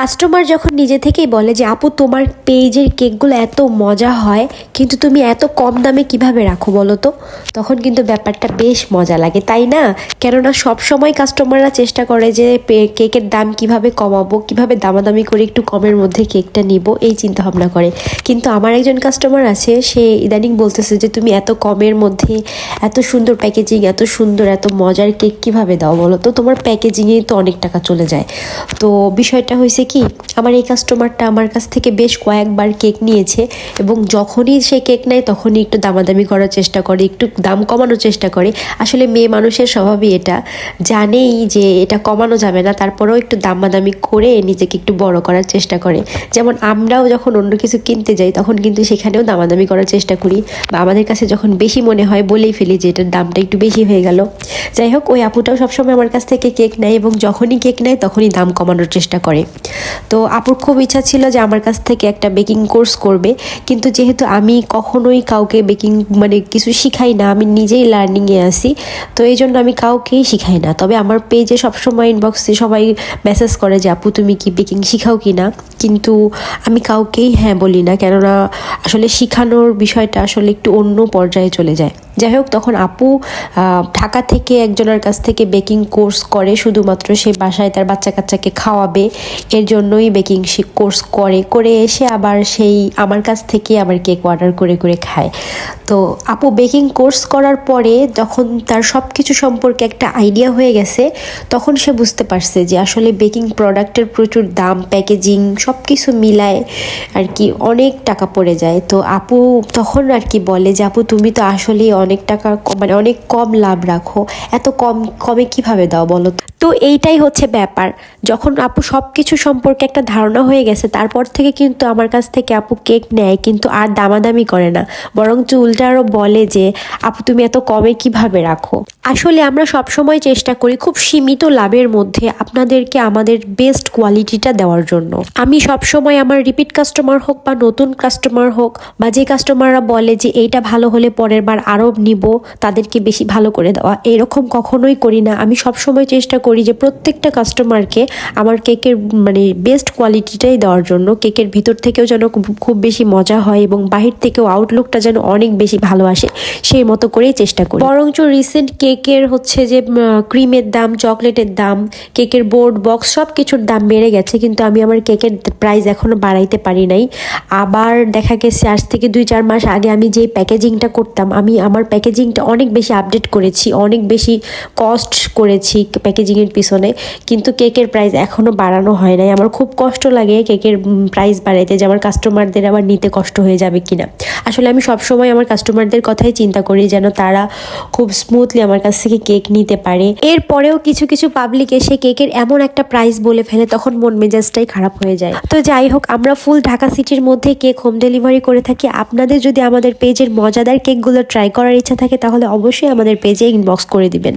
Customer যখন নিজে থেকেই বলে যে, আপু, তোমার পেজের কেকগুলো এত মজা হয়, কিন্তু তুমি এত কম দামে কীভাবে রাখো বলো তো? তখন কিন্তু ব্যাপারটা বেশ মজা লাগে, তাই না? কেননা সব সময় কাস্টমাররা চেষ্টা করে যে কেকের দাম কীভাবে কমাবো, কীভাবে দামাদামি করে একটু কমের মধ্যে কেকটা নিব? এই চিন্তা ভাবনা করে। কিন্তু আমার একজন কাস্টমার আছে, সে ইদানিং বলতেছে যে, তুমি এত কমের মধ্যে এত সুন্দর প্যাকেজিং এত সুন্দর, এত মজার কেক কীভাবে দাও বলো তো? তোমার প্যাকেজিংয়েই তো অনেক টাকা চলে যায়। তো বিষয়টা হয়েছে কি? আমার এই কাস্টমারটা আমার কাছ থেকে বেশ কয়েকবার কেক নিয়েছে এবং যখনই সে কেক নেয় তখনই একটু দামাদামি করার চেষ্টা করে, একটু দাম কমানোর চেষ্টা করে। আসলে মেয়ে মানুষের স্বভাবই এটা। জানেই যে এটা কমানো যাবে না, তারপরেও একটু দামাদামি করে নিজেকে একটু বড় করার চেষ্টা করে। যেমন আমরাও যখন অন্য কিছু কিনতে যাই তখন কিন্তু সেখানেও দামাদামি করার চেষ্টা করি বা আমাদের কাছে যখন বেশি মনে হয় বলেই ফেলি যে এটার দামটা একটু বেশি হয়ে গেল। যাই হোক, ওই আপুটাও সবসময় আমার কাছ থেকে কেক নেয় এবং যখনই কেক নেয় তখনই দাম কমানোর চেষ্টা করে। তো আপুর খুব ইচ্ছা ছিল যে আমার কাছ থেকে একটা বেকিং কোর্স করবে। কিন্তু যেহেতু আমি কখনোই কাউকে বেকিং মানে কিছু শিখাই না, আমি নিজেই লার্নিংয়ে আসি তো এই জন্য আমি কাউকেই শিখাই না। তবে আমার পেজে সবসময় ইনবক্সে সবাই মেসেজ করে যে, আপু, তুমি কি বেকিং শিখাও কি না? কিন্তু আমি কাউকেই হ্যাঁ বলি না, কেননা আসলে শিখানোর বিষয়টা আসলে একটু অন্য পর্যায়ে চলে যায়। যাই হোক, তখন আপু ঢাকা থেকে একজনের কাছ থেকে বেকিং কোর্স করে, শুধুমাত্র সে বাসায় তার বাচ্চা কাচ্চাকে খাওয়াবে। এর জন্যই বেকিং কোর্স করে করে এসে আবার সেই আমার কাছ থেকে আবার কেক অর্ডার করে করে খায়। তো আপু বেকিং কোর্স করার পরে যখন তার সব কিছু সম্পর্কে একটা আইডিয়া হয়ে গেছে, তখন সে বুঝতে পারছে যে আসলে বেকিং প্রোডাক্টের প্রচুর দাম প্যাকেজিং সব কিছু মিলায় আর কি অনেক টাকা পড়ে যায়। তো আপু তখন আর কি বলে যে, আপু, তুমি তো আসলেই অনেক টাকা মানে অনেক কম লাভ রাখো। এত কম, কমে কীভাবে দাও বলো তো? এইটাই হচ্ছে ব্যাপার। যখন আপু সব কিছু সম্পর্কে একটা ধারণা হয়ে গেছে, তারপর থেকে কিন্তু আমার কাছ থেকে আপু কেক নেয়, কিন্তু আর দামাদামি করে না। বরং উল্টা আরও বলে যে, আপু, তুমি এত কমে কীভাবে রাখো? আসলে আমরা সব সময় চেষ্টা করি খুব সীমিত লাভের মধ্যে আপনাদেরকে আমাদের বেস্ট কোয়ালিটিটা দেওয়ার জন্য। আমি সব সময় আমার রিপিট কাস্টমার হোক বা নতুন কাস্টমার হোক, বা যে কাস্টমাররা বলে যে, এইটা ভালো হলে পরের বার আরও নিব, তাদেরকে বেশি ভালো করে দেওয়া, এরকম কখনোই করি না। আমি সব সময় চেষ্টা করি যে প্রত্যেকটা কাস্টমারকে আমার কেকের মানে বেস্ট কোয়ালিটিটাই দেওয়ার জন্য কেকের ভিতর থেকেও যেন খুব- বেশি মজা হয় এবং বাহির থেকেও আউটলুকটা যেন অনেক বেশি ভালো আসে, সেই মতো করেই চেষ্টা করি। বরঞ্চ রিসেন্ট কেকের হচ্ছে যে ক্রিমের দাম চকলেটের দাম কেকের বোর্ড বক্স সব কিছুর দাম বেড়ে গেছে, কিন্তু আমি আমার কেকের প্রাইস এখনও বাড়াইতে পারি নাই। আবার দেখা গেছে, আজ থেকে দুই, চার মাস আগে আমি যে প্যাকেজিংটা করতাম, আমি আমার প্যাকেজিংটা অনেক বেশি আপডেট করেছি, অনেক বেশি কস্ট করেছি প্যাকেজিংয়ের পিছনে। কিন্তু কেকের প্রাইস এখনও বাড়ানো হয় নাই। আমার খুব কষ্ট লাগে কেকের প্রাইস বাড়াইতে যে আমার কাস্টমারদের আবার নিতে কষ্ট হয়ে যাবে কিনা। আসলে আমি সবসময় আমার কাস্টমারদের কথাই চিন্তা করি যেন তারা খুব স্মুথলি আমার কাছ থেকে কেক নিতে পারে। এরপরেও কিছু কিছু পাবলিক এসে কেকের এমন একটা প্রাইস বলে ফেলে, তখন মন মেজাজটাই খারাপ হয়ে যায়। তো যাই হোক, আমরা ফুল ঢাকা সিটির মধ্যে কেক হোম ডেলিভারি করে থাকি। আপনাদের যদি আমাদের পেজের মজাদার কেকগুলো ট্রাই করার ইচ্ছা থাকে, তাহলে অবশ্যই আমাদের পেজে ইনবক্স করে দিবেন।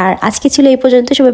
আর আজকে ছিল এই পর্যন্ত, সবাই